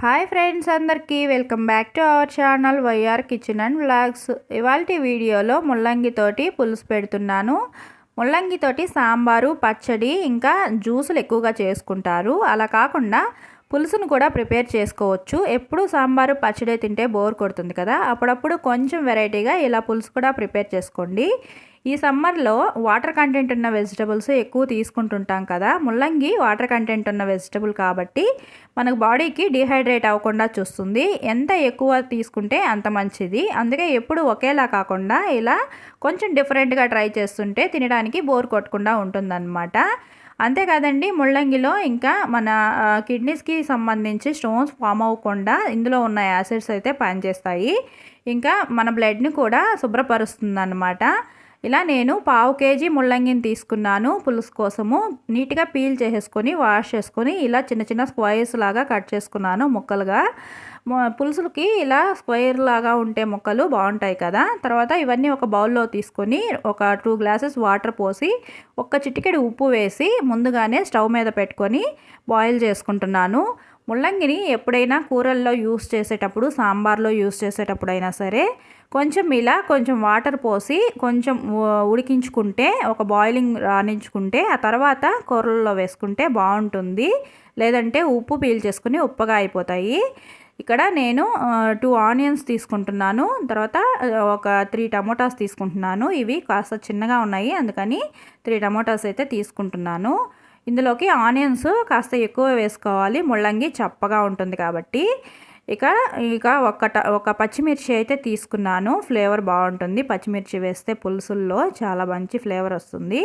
Hi friends అందరికీ welcome back to our channel YR kitchen and vlogs. ఇవాళ వీడియోలో ముల్లంగితోటి పులుసు పెడుతున్నాను. ముల్లంగితోటి సాంబారు పచ్చడి ఇంకా జ్యూసులు ఎక్కువగా చేసుకుంటారు. అలా కాకుండా పులుసును కూడా ప్రిపేర్ చేసుకోవచ్చు. ఎప్పుడు సాంబారు పచ్చడి తింటే బోర్ కొడుతుంది కదా. అప్పుడప్పుడు కొంచెం వెరైటీగా ఇలా పులుసు కూడా ప్రిపేర్ చేసుకోండి. ఈ సమ్మర్లో వాటర్ కంటెంట్ ఉన్న వెజిటబుల్స్ ఎక్కువ తీసుకుంటుంటాం కదా. ముల్లంగి వాటర్ కంటెంట్ ఉన్న వెజిటబుల్ కాబట్టి మనకు బాడీకి డిహైడ్రేట్ అవ్వకుండా చూస్తుంది. ఎంత ఎక్కువ తీసుకుంటే అంత మంచిది. అందుకే ఎప్పుడు ఒకేలా కాకుండా ఇలా కొంచెం డిఫరెంట్గా ట్రై చేస్తుంటే తినడానికి బోర్ కొట్టకుండా ఉంటుందన్నమాట. అంతేకాదండి ముళ్ళంగిలో ఇంకా మన కిడ్నీస్కి సంబంధించి స్టోన్స్ ఫామ్ అవ్వకుండా ఇందులో ఉన్న యాసిడ్స్ అయితే పనిచేస్తాయి. ఇంకా మన బ్లడ్ని కూడా శుభ్రపరుస్తుంది అన్నమాట ఇలా నేను పావు కేజీ ముల్లంగిని తీసుకున్నాను పులుసు కోసము. నీట్గా పీల్ చేసేసుకొని వాష్ చేసుకొని ఇలా చిన్న చిన్న స్క్వైర్స్ లాగా కట్ చేసుకున్నాను ముక్కలుగా. పులుసులకి ఇలా స్క్వైర్ లాగా ఉంటే ముక్కలు బాగుంటాయి కదా. తర్వాత ఇవన్నీ ఒక బౌల్లో తీసుకొని ఒక టూ గ్లాసెస్ వాటర్ పోసి ఒక్క చిటికెడు ఉప్పు వేసి ముందుగానే స్టవ్ మీద పెట్టుకొని బాయిల్ చేసుకుంటున్నాను. ముల్లంగిని ఎప్పుడైనా కూరల్లో యూస్ చేసేటప్పుడు సాంబార్లో యూస్ చేసేటప్పుడు అయినా సరే కొంచెం ఇలా కొంచెం వాటర్ పోసి కొంచెం ఉడికించుకుంటే ఒక బాయిలింగ్ రాణించుకుంటే ఆ తర్వాత కూరల్లో వేసుకుంటే బాగుంటుంది. లేదంటే ఉప్పు పీల్చేసుకుని ఉప్పగా అయిపోతాయి. ఇక్కడ నేను టూ ఆనియన్స్ తీసుకుంటున్నాను. తర్వాత ఒక త్రీ టమోటాస్ తీసుకుంటున్నాను. ఇవి కాస్త చిన్నగా ఉన్నాయి. అందుకని త్రీ టమోటాస్ అయితే తీసుకుంటున్నాను. ఇందులోకి ఆనియన్స్ కాస్త ఎక్కువ వేసుకోవాలి. ముళ్ళంగి చప్పగా ఉంటుంది కాబట్టి. ఇక ఇక ఒక ఒక పచ్చిమిర్చి అయితే తీసుకున్నాను. ఫ్లేవర్ బాగుంటుంది. పచ్చిమిర్చి వేస్తే పులుసుల్లో చాలా మంచి ఫ్లేవర్ వస్తుంది.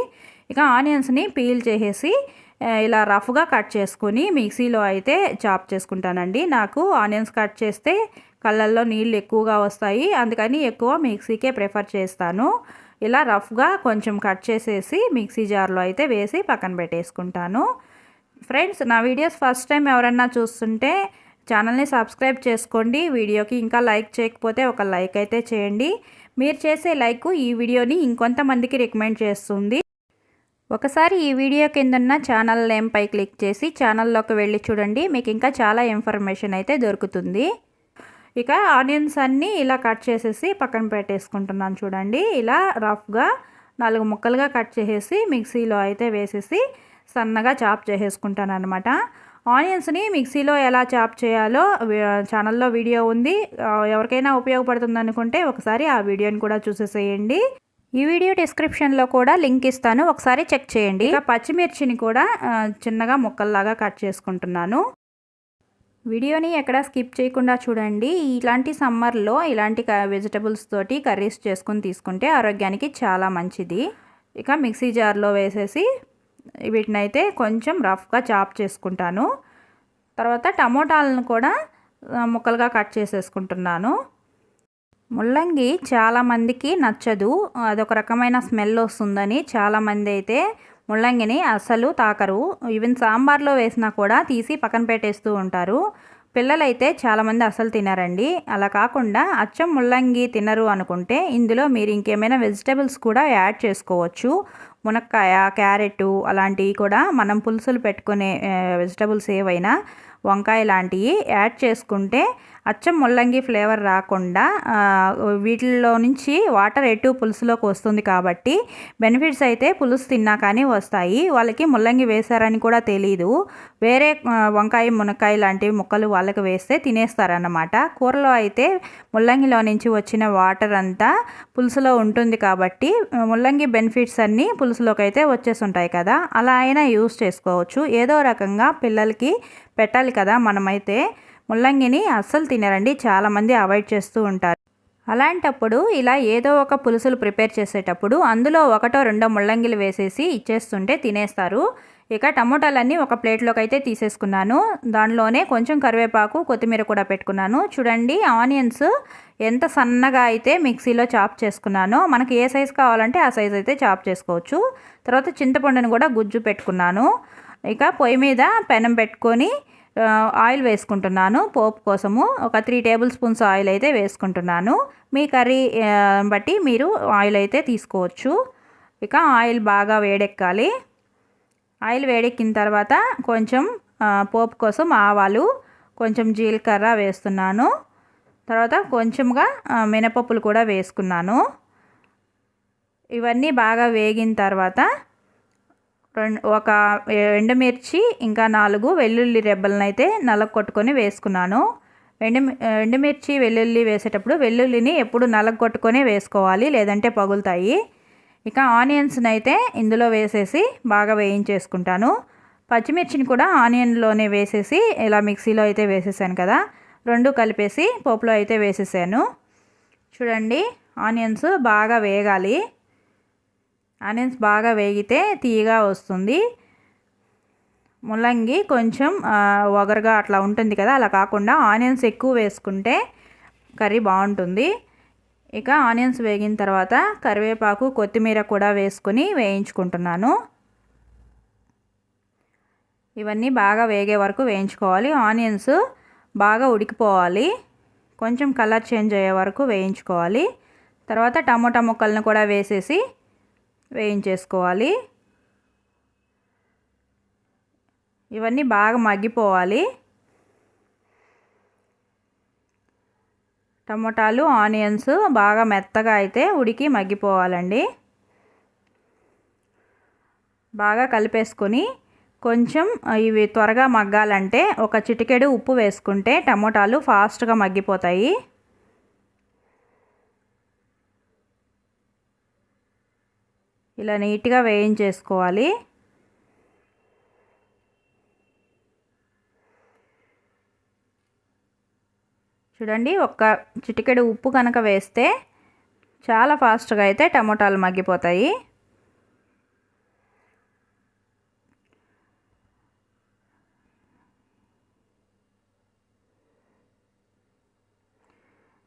ఇక ఆనియన్స్ని పీల్ చేసేసి ఇలా రఫ్గా కట్ చేసుకొని మిక్సీలో అయితే చాప్ చేసుకుంటానండి. నాకు ఆనియన్స్ కట్ చేస్తే కళ్ళల్లో నీళ్ళు ఎక్కువగా వస్తాయి. అందుకని ఎక్కువ మిక్సీకే ప్రిఫర్ చేస్తాను. ఇలా రఫ్గా కొంచెం కట్ చేసేసి మిక్సీ జార్లో అయితే వేసి పక్కన పెట్టేసుకుంటాను. ఫ్రెండ్స్ నా వీడియోస్ ఫస్ట్ టైం ఎవరన్నా చూస్తుంటే ఛానల్ని సబ్స్క్రైబ్ చేసుకోండి. వీడియోకి ఇంకా లైక్ చేయకపోతే ఒక లైక్ అయితే చేయండి. మీరు చేసే లైక్ ఈ వీడియోని ఇంకొంతమందికి రికమెండ్ చేస్తుంది. ఒకసారి ఈ వీడియో కిందన్న ఛానల్ నేమ్పై క్లిక్ చేసి ఛానల్లోకి వెళ్ళి చూడండి. మీకు ఇంకా చాలా ఇన్ఫర్మేషన్ అయితే దొరుకుతుంది. ఇక ఆనియన్స్ అన్నీ ఇలా కట్ చేసేసి పక్కన పెట్టేసుకుంటున్నాను చూడండి. ఇలా రఫ్గా నాలుగు ముక్కలుగా కట్ చేసేసి మిక్సీలో అయితే వేసేసి సన్నగా చాప్ చేసేసుకుంటాను అనమాట ఆనియన్స్ని మిక్సీలో ఎలా చాప్ చేయాలో ఛానల్లో వీడియో ఉంది. ఎవరికైనా ఉపయోగపడుతుంది అనుకుంటే ఒకసారి ఆ వీడియోని కూడా చూసేసేయండి. ఈ వీడియో డిస్క్రిప్షన్లో కూడా లింక్ ఇస్తాను. ఒకసారి చెక్ చేయండి. ఇక పచ్చిమిర్చిని కూడా చిన్నగా ముక్కల్లాగా కట్ చేసుకుంటున్నాను. వీడియోని ఎక్కడ స్కిప్ చేయకుండా చూడండి. ఇలాంటి సమ్మర్లో ఇలాంటి వెజిటబుల్స్ తోటి కర్రీస్ చేసుకుని తీసుకుంటే ఆరోగ్యానికి చాలా మంచిది. ఇక మిక్సీ జార్లో వేసేసి వీటిని అయితే కొంచెం రఫ్గా చాప్ చేసుకుంటాను. తర్వాత టమోటాలను కూడా ముక్కలుగా కట్ చేసేసుకుంటున్నాను. ముల్లంగి చాలామందికి నచ్చదు. అదొక రకమైన స్మెల్ వస్తుందని చాలామంది అయితే ముల్లంగిని అస్సలు తాకరు. ఈవెన్ సాంబార్లో వేసినా కూడా తీసి పక్కన పెట్టేస్తూ ఉంటారు. పిల్లలైతే చాలామంది అసలు తినరండి. అలా కాకుండా అచ్చం ముల్లంగి తినరు అనుకుంటే ఇందులో మీరు ఇంకేమైనా వెజిటబుల్స్ కూడా యాడ్ చేసుకోవచ్చు. మునక్కాయ క్యారెట్ అలాంటివి కూడా మనం పులుసులు పెట్టుకునే వెజిటబుల్స్ ఏవైనా వంకాయ లాంటివి యాడ్ చేసుకుంటే అచ్చం ముల్లంగి ఫ్లేవర్ రాకుండా వీటిల్లో నుంచి వాటర్ ఎటు పులుసులోకి వస్తుంది కాబట్టి బెనిఫిట్స్ అయితే పులుసు తిన్నా కానీ వస్తాయి. వాళ్ళకి ముల్లంగి వేశారని కూడా తెలీదు. వేరే వంకాయ మునక్కాయ లాంటివి ముక్కలు వాళ్ళకి వేస్తే తినేస్తారన్నమాట. కూరలో అయితే ముల్లంగిలో నుంచి వచ్చిన వాటర్ అంతా పులుసులో ఉంటుంది కాబట్టి ముల్లంగి బెనిఫిట్స్ అన్నీ పులుసులోకి అయితే వచ్చేసి ఉంటాయి కదా. అలా అయినా యూస్ చేసుకోవచ్చు. ఏదో రకంగా పిల్లలకి పెట్టాలి కదా మనమైతే. ముల్లంగిని అస్సలు తినరండి. చాలామంది అవాయిడ్ చేస్తూ ఉంటారు. అలాంటప్పుడు ఇలా ఏదో ఒక పులుసులు ప్రిపేర్ చేసేటప్పుడు అందులో ఒకటో రెండో ముల్లంగిలు వేసేసి ఇచ్చేస్తుంటే తినేస్తారు. ఇక టమోటాలన్నీ ఒక ప్లేట్లోకి అయితే తీసేసుకున్నాను. దానిలోనే కొంచెం కరివేపాకు కొత్తిమీర కూడా పెట్టుకున్నాను. చూడండి ఆనియన్స్ ఎంత సన్నగా అయితే మిక్సీలో చాప్ చేసుకున్నానో మనకి ఏ సైజు కావాలంటే ఆ సైజ్ అయితే చాప్ చేసుకోవచ్చు. తర్వాత చింతపండును కూడా గుజ్జు పెట్టుకున్నాను. ఇక పొయ్యి మీద పెనం పెట్టుకొని ఆయిల్ వేసుకుంటున్నాను. పోపు కోసము ఒక త్రీ టేబుల్ స్పూన్స్ ఆయిల్ అయితే వేసుకుంటున్నాను. మీ కర్రీ బట్టి మీరు ఆయిల్ అయితే తీసుకోవచ్చు. ఇక ఆయిల్ బాగా వేడెక్కాలి. ఆయిల్ వేడెక్కిన తర్వాత కొంచెం పోపు కోసం ఆవాలు కొంచెం జీలకర్ర వేస్తున్నాను. తర్వాత కొంచెంగా మినపప్పులు కూడా వేసుకున్నాను. ఇవన్నీ బాగా వేగిన తర్వాత రెండు ఒక ఎండుమిర్చి ఇంకా నాలుగు వెల్లుల్లి రెబ్బలను అయితే నలగ కొట్టుకొని వేసుకున్నాను ఎండు ఎండుమిర్చి వెల్లుల్లి వేసేటప్పుడు వెల్లుల్లిని ఎప్పుడు నలగ కొట్టుకొని వేసుకోవాలి లేదంటే పగులుతాయి. ఇక ఆనియన్స్ని అయితే ఇందులో వేసేసి బాగా వేయించేసుకుంటాను. పచ్చిమిర్చిని కూడా ఆనియన్లోనే వేసేసి ఇలా మిక్సీలో అయితే వేసేసాను కదా రెండు కలిపేసి పోపులో అయితే వేసేసాను. చూడండి ఆనియన్స్ బాగా వేగాలి. ఆనియన్స్ బాగా వేగితే తీయగా వస్తుంది. ముల్లంగి కొంచెం ఒగరుగా అట్లా ఉంటుంది కదా అలా కాకుండా ఆనియన్స్ ఎక్కువ వేసుకుంటే కర్రీ బాగుంటుంది. ఇక ఆనియన్స్ వేగిన తర్వాత కరివేపాకు కొత్తిమీర కూడా వేసుకొని వేయించుకుంటున్నాను. ఇవన్నీ బాగా వేగే వరకు వేయించుకోవాలి. ఆనియన్స్ బాగా ఉడికిపోవాలి. కొంచెం కలర్ చేంజ్ అయ్యే వరకు వేయించుకోవాలి. తర్వాత టమోటా ముక్కలను కూడా వేసేసి వేయించేసుకోవాలి. ఇవన్నీ బాగా మగ్గిపోవాలి. టమోటాలు ఆనియన్స్ బాగా మెత్తగా అయితే ఉడికి మగ్గిపోవాలండి. బాగా కలిపేసుకొని కొంచెం ఇవి త్వరగా మగ్గాలంటే ఒక చిటికెడు ఉప్పు వేసుకుంటే టమోటాలు ఫాస్ట్గా మగ్గిపోతాయి. ఇలా నీట్గా వేయించేసుకోవాలి. చూడండి ఒక్క చిటికెడు ఉప్పు కనుక వేస్తే చాలా ఫాస్ట్గా అయితే టమోటాలు మగ్గిపోతాయి.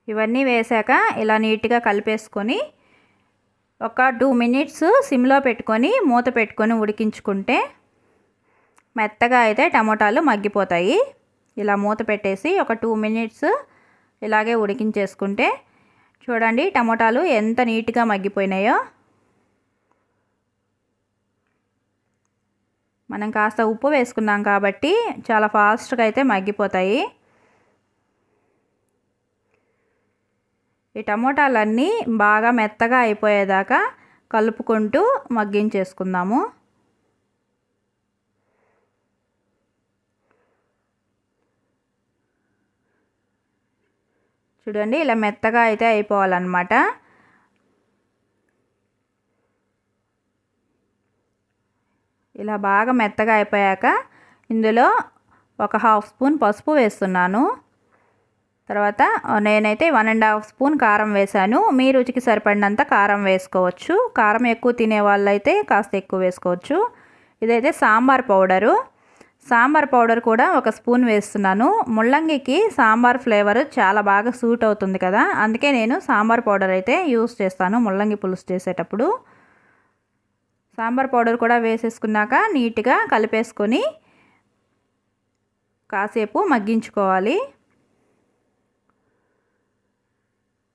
ఇవన్నీ వేసాక ఇలా నీట్గా కలిపేసుకొని ఒక టూ మినిట్స్ సిమ్లో పెట్టుకొని మూత పెట్టుకొని ఉడికించుకుంటే మెత్తగా అయితే టమోటాలు మగ్గిపోతాయి. ఇలా మూత పెట్టేసి ఒక టూ మినిట్స్ ఇలాగే ఉడికించేసుకుంటే చూడండి టమోటాలు ఎంత నీట్గా మగ్గిపోయినాయో. మనం కాస్త ఉప్పు వేసుకున్నాం కాబట్టి చాలా ఫాస్ట్గా అయితే మగ్గిపోతాయి. ఈ టమోటాలన్నీ బాగా మెత్తగా అయిపోయేదాకా కలుపుకుంటూ మగ్గించేసుకుందాము. చూడండి ఇలా మెత్తగా అయితే అయిపోవాలన్నమాట. ఇలా బాగా మెత్తగా అయిపోయాక ఇందులో ఒక హాఫ్ స్పూన్ పసుపు వేస్తున్నాను. తర్వాత నేనైతే వన్ అండ్ హాఫ్ స్పూన్ కారం వేశాను. మీ రుచికి సరిపడినంత కారం వేసుకోవచ్చు. కారం ఎక్కువ తినే వాళ్ళైతే కాస్త ఎక్కువ వేసుకోవచ్చు. ఇదైతే సాంబార్ పౌడరు. సాంబార్ పౌడర్ కూడా ఒక స్పూన్ వేస్తున్నాను. ముల్లంగికి సాంబార్ ఫ్లేవర్ చాలా బాగా సూట్ అవుతుంది కదా. అందుకే నేను సాంబార్ పౌడర్ అయితే యూస్ చేస్తాను ముల్లంగి పులుసు చేసేటప్పుడు. సాంబార్ పౌడర్ కూడా వేసేసుకున్నాక నీట్గా కలిపేసుకొని కాసేపు మగ్గించుకోవాలి.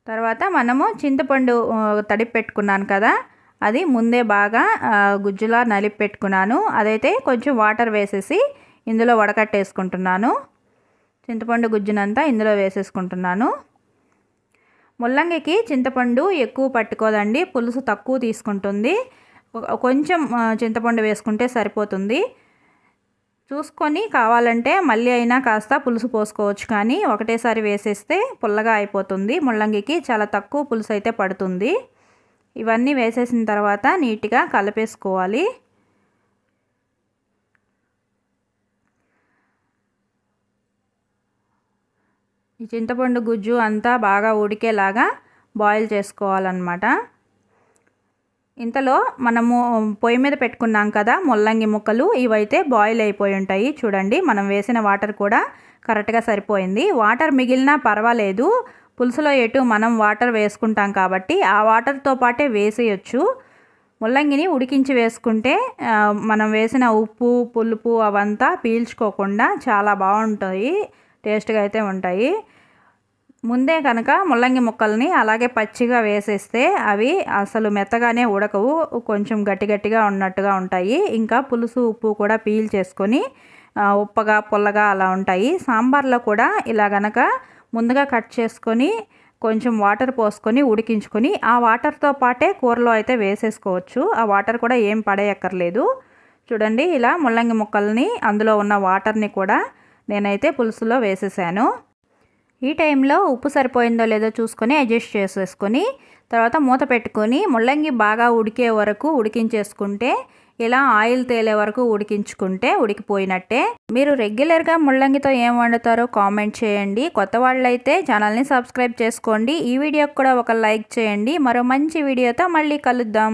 తర్వాత మనము చింతపండు తడిపి పెట్టుకున్నాను కదా అది ముందే బాగా గుజ్జులా నలిపి పెట్టుకున్నాను. అదైతే కొంచెం వాటర్ వేసేసి ఇందులో వడకట్టేసుకుంటున్నాను. చింతపండు గుజ్జునంతా ఇందులో వేసేసుకుంటున్నాను. ముల్లంగికి చింతపండు ఎక్కువ పట్టుకోదండి పులుసు తక్కువ తీసుకుంటుంది. కొంచెం చింతపండు వేసుకుంటే సరిపోతుంది. చూసుకొని కావాలంటే మళ్ళీ అయినా కాస్త పులుసు పోసుకోవచ్చు. కానీ ఒకటేసారి వేసేస్తే పుల్లగా అయిపోతుంది. ముల్లంగికి చాలా తక్కువ పులుసు అయితే పడుతుంది. ఇవన్నీ వేసేసిన తర్వాత నీట్గా కలిపేసుకోవాలి. ఈ చింతపండు గుజ్జు అంతా బాగా ఉడికేలాగా బాయిల్ చేసుకోవాలన్నమాట. ఇంతలో మనము పొయ్యి మీద పెట్టుకున్నాం కదా ముల్లంగి ముక్కలు ఇవైతే బాయిల్ అయిపోయి ఉంటాయి. చూడండి మనం వేసిన వాటర్ కూడా కరెక్ట్గా సరిపోయింది. వాటర్ మిగిలినా పర్వాలేదు. పులుసులో ఎటు మనం వాటర్ వేసుకుంటాం కాబట్టి ఆ వాటర్తో పాటే వేసేయచ్చు. ముల్లంగిని ఉడికించి వేసుకుంటే మనం వేసిన ఉప్పు పులుపు అవంతా పీల్చుకోకుండా చాలా బాగుంటాయి. టేస్ట్గా అయితే ఉంటాయి. ముందే కనుక ముల్లంగి ముక్కల్ని అలాగే పచ్చిగా వేసేస్తే అవి అసలు మెత్తగానే ఉడకవు కొంచెం గట్టి గట్టిగా ఉన్నట్టుగా ఉంటాయి. ఇంకా పులుసు ఉప్పు కూడా పీల్ చేసుకొని ఉప్పగా పుల్లగా అలా ఉంటాయి. సాంబార్లో కూడా ఇలా గనక ముందుగా కట్ చేసుకొని కొంచెం వాటర్ పోసుకొని ఉడికించుకొని ఆ వాటర్తో పాటే కూరలో అయితే వేసేసుకోవచ్చు. ఆ వాటర్ కూడా ఏం పడేయక్కర్లేదు. చూడండి ఇలా ముల్లంగి ముక్కల్ని అందులో ఉన్న వాటర్ని కూడా నేనైతే పులుసులో వేసేసాను. ఈ టైంలో ఉప్పు సరిపోయిందో లేదో చూసుకొని అడ్జస్ట్ చేసేసుకొని తర్వాత మూత పెట్టుకొని ముల్లంగి బాగా ఉడికే వరకు ఉడికించేసుకుంటే ఇలా ఆయిల్ తేలే వరకు ఉడికించుకుంటే ఉడికిపోయినట్టే. మీరు రెగ్యులర్గా ముల్లంగితో ఏం వండుతారో కామెంట్ చేయండి. కొత్త వాళ్ళైతే ఛానల్ని సబ్స్క్రైబ్ చేసుకోండి. ఈ వీడియోకి కూడా ఒక లైక్ చేయండి. మరో మంచి వీడియోతో మళ్ళీ కలుద్దాం.